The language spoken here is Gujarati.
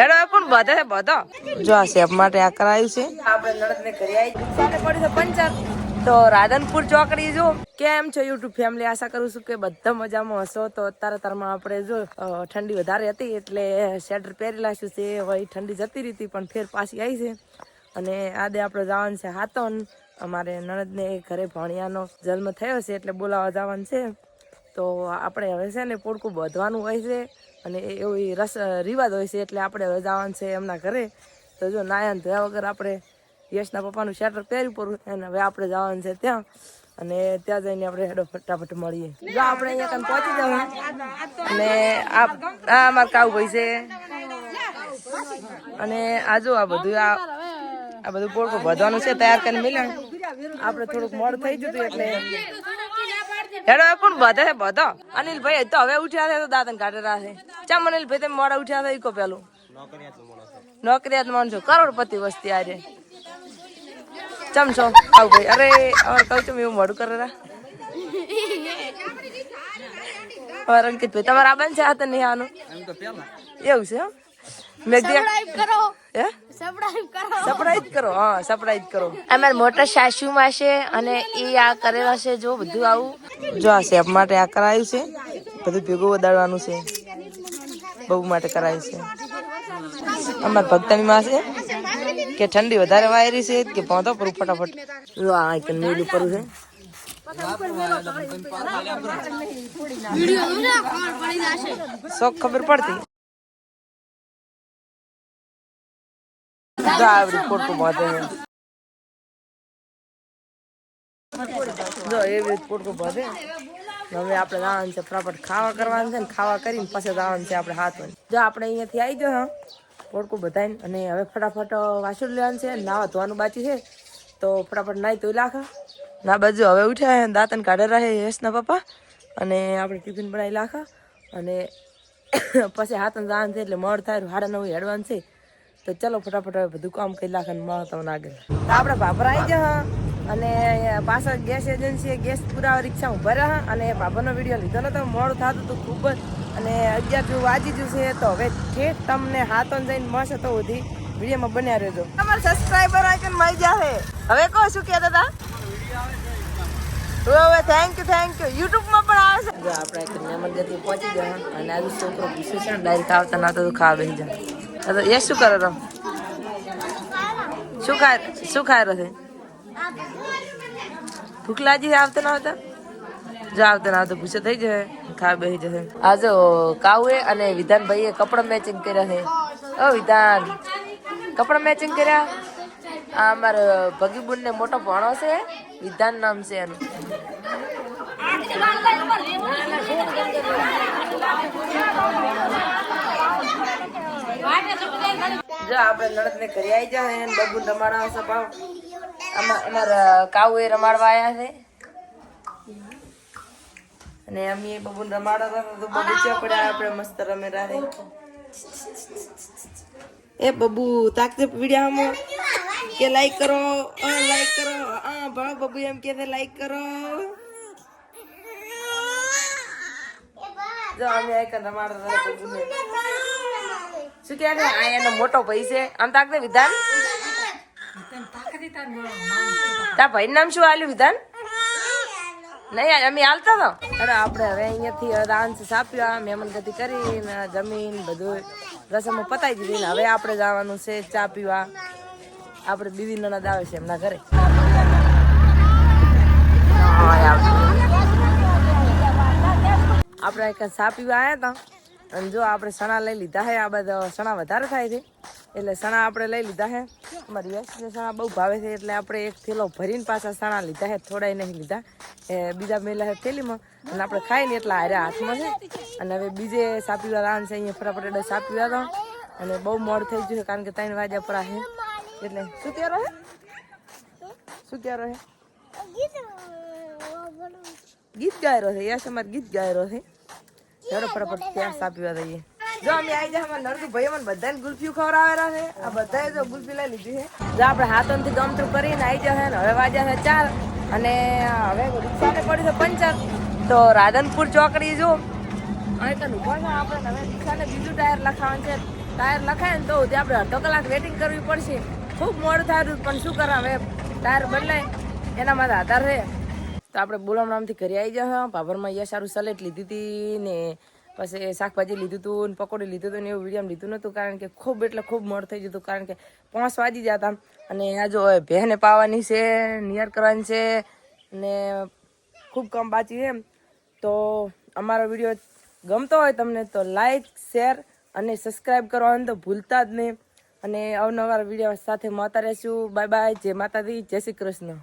હેડો કોણ બધે છે બધો. જો આ સેફ માટે આ કરાયું છે. આપણે નણદ ઘરે આવી પડી છે પંચર. તો રાધનપુર ચોકડી જો. કેમ છો યુટ્યુબ ફેમિલી આશા કરું છું કે બધા મજામાં હશો. તો અત્યારે તારમાં આપણે જો ઠંડી વધારે હતી એટલે સ્વેટર પહેરી લાશું છે. હવે ઠંડી જતી રહી પણ ફેર પાછી આવી છે. અને આજે આપણે જવાનું છે હાતોન અમારે નણદને ઘરે ભણિયાનો જન્મ થયો છે એટલે બોલાવવા જવાનું છે. તો આપણે હવે છે ને પોડકું બધવાનું હોય છે. અને એવો ઈ રસ રિવાજ હોય છે એટલે આપણે હવે જવાનું છે એમના ઘરે. તો જો નાયન ધોયા વગર આપણે યશના પપ્પાનું શેટર પહેર્યું પડવું અને હવે આપણે જવાનું છે ત્યાં. અને ત્યાં જઈને આપણે હેડો ફટાફટ મળીએ. જો આપણે અહીંયા કામ પહોંચી જવાનું. અને આ આ મારા કાવ ભાઈ છે. અને આ જો આ બધું આ આ બધું પોડકું વધવાનું છે, તૈયાર કરીને મિલણ. આપણે થોડુંક મોડું થઈ હતું એટલે હેડો કોણ બધે છે બધો. અનિલભાઈ તો હવે ઉઠ્યા છે તો દાદન કાઢેલા છે. ચમ અનિલભાઈ તમે મોડા ઉઠ્યા છે ઈકો પેલું? નોકરિયાત માણસો કરોડપતિ વસ્તી આજે. ચમ છો? આવ ભાઈ. અરે અમારે કહું છું એવું મોડું કરેલા હવે અંકિતભાઈ તમારા બંધ છે હાથ નહીં આનું? એવું છે હો? કરો. હે? સબસ્ક્રાઇબ કરો. સરપ્રાઈઝ કરો. હા સરપ્રાઈઝ કરો. અમાર મોટા સાસુમાં છે અને એ આ કરેલા છે જો બધું આવું. જો આ શેફ માટે આ કરાયું છે. બધું ભેગું વધારવાનું છે. બહુ માટે કરાયું છે. અમાર ભક્તની માં છે કે ઠંડી વધારે વાયરી છે કે પહોંચો પર ફટાફટ. જો આ છે. શોખ ખબર પડતી. જો આવડી પોટું બાંધે જો એવી રીતે પોટકું હવે આપણે જવાનું છે ફટાફટ ખાવા કરવાનું છે ને ખાવા કરીને પછી જવાનું છે આપણે હાથ જો આપણે અહીંયાથી આવી ગયો, હા. પોટકું બધાને અને હવે ફટાફટ વાસણ લેવાનું છે, નાવા ધોવાનું બાકી છે. તો ફટાફટ નાહી તો લાખા. ના, બાજુ હવે ઉઠ્યા દાંતન કાઢે રહે યશના પપ્પા. અને આપણે ટિફિન બનાવી લાખા. અને પછી હાથ જવાનું છે, એટલે મળ થાય, હાડા નવું હેડવાનું છે. તો ચલો ફટાફટ હવે બધું કામ કરી ને મળો તમને આગળ તો આપણે ભાભરા આવી ગયા અને પાછળ ગેસ એજન્સીએ ગેસ પૂરા રિક્ષા ઊભા રહ્યા અને ભાભરનો વીડિયો લીધો નતો, મોડું થતું હતું ખૂબ જ. અને અગિયાર જેવું વાજી ગયું છે તો હવે જે તમને હાથો જઈને મળશે તો સુધી વિડીયોમાં બન્યા રહેજો. તમારા સબસ્ક્રાઈબર આઈકન મળી જશે હવે કહો, શું કહેતા હતા? હવે થેન્ક થેન્ક યુ યુટ્યુબમાં પણ આવે છે. આપણે મહેમાન ગતિ પહોંચી ગયા અને આજે છોકરો પૂછે ડાયરેક્ટ આવતા ના તો ખાવા બેસી જાય એ શું કરો રહો શું ખાય શું ખાય રહ્યો છે ભૂખ લાગી આવતા ના આવતા જો આવતા ના આવતા ભૂસો થઈ જશે ખા બેસી જશે. આ જો કાઉએ અને વિધાનભાઈએ કપડા મેચિંગ કર્યા છે. ઓ વિધાન, કપડા મેચિંગ કર્યા? આ અમારા ભગીબુન ને મોટો ભણો છે, વિધાન નામ છે એનું. જો આપણે નડદ ને ઘરે આવી જાય ને બબુ રમાડવા ભાવ. આમાં અમારા કાઉ એ રમાડવા આવ્યા છે. અને અમે બબુ રમાડવા હતા તો બબુ પડ્યા આપણે મસ્ત રમે રાહે. એ બબુ તાકતે વિડીયોમાં કે લાઈક કરો લાઈક કરો આ ભાવ બબુ એમ કે છે લાઈક કરો. જો અમે આ કન રમાડતા હતા બબુને. શું કહે છે આ એનો મોટો ભાઈ છે? આમ તાકતે વિધાન. તા ભાઈ નામ શું આલ્યું વિધાન? નહીં અમે હાલતા તો. અરે આપણે હવે અહીંયાથી ડાન્સ સાપ્યા મહેમાન ગતિ કરીને જમીન બધું રસમો પતાવી દીધી ને હવે આપણે જવાનું છે ચા પીવા. આપણે બીવી નણદ આવે છે એમના ઘરે. આપણે એક ચા પીવા આવ્યા હતા અને જો આપણે સણા લઈ લીધા છે આ બધા સણા વધારે થાય છે. એટલે સણા આપણે લઈ લીધા છે અમારી યશને સણા બહુ ભાવે છે, એટલે આપણે એક થેલો ભરીને પાછા સણા લીધા છે થોડાય નહીં લીધા. એ બીજા મેલા છે થેલીમાં, અને આપણે ખાઈને એટલા હાર્યા હાથમાં છે. અને હવે બીજે સાપીવા રાન છે, અહીંયા ફટાફટ એટલે સાપીવા હતા અને બહુ મોડ થઈ ગયું છે, કારણ કે ત્રણ વાગ્યા પર છે એટલે શું ક્યાં રહે શું ક્યાં રહે ગીત ગાય રહ્યો છે યશ અમારે ગીત ગાય રહ્યો છે ચાલો ફટાફટ ત્યાં સાપીવા દઈએ. જો અમે આવી જાય અમારા નરદુ ભાઈ, અમને બધાને ગુલ્ફીઓ ખવડાવેલા છે. આ બધાએ જો ગુલ્ફી લઈ લીધી છે. જો આપણે હાથોથી ગમતું કરીને આવી જશે ને હવે વાજ્યા છે ચાર અને હવે રિક્ષાને પડ્યું છે પંચર. તો રાધનપુર ચોકડી જો. અહીં તો ઊભા આપણે હવે રિક્ષાને બીજું ટાયર લખાવાનું છે. ટાયર લખાય ને તો સુધી આપણે અડધો કલાક વેટિંગ કરવી પડશે. ખૂબ મોડું થયું પણ શું કરાવે? ટાયર બદલાય. એના માટે આધાર રહે તો આપણે બોલામ નામથી ઘરે આવી જાય ભાભરમાં યા સારું સલેટ લીધી હતી ને પછી શાકભાજી લીધું હતું ને પકોડી લીધું હતું ને એવું વીડિયો લીધું નહોતું કારણ કે ખૂબ એટલે ખૂબ મોડ થઈ જતું કારણ કે પાંચ વાગી જતા અને આ જો ભેને પાવાની છે નિયર કરવાની છે ને ખૂબ કમ બાકી છે તો અમારો વીડિયો ગમતો હોય તમને તો લાઈક, શેર અને સબસ્ક્રાઈબ કરવાનું તો ભૂલતા જ નહીં. અને અવનવાર વીડિયો સાથે મળતા રહેશું. Bye bye. જય માતાજી. જય શ્રી કૃષ્ણ.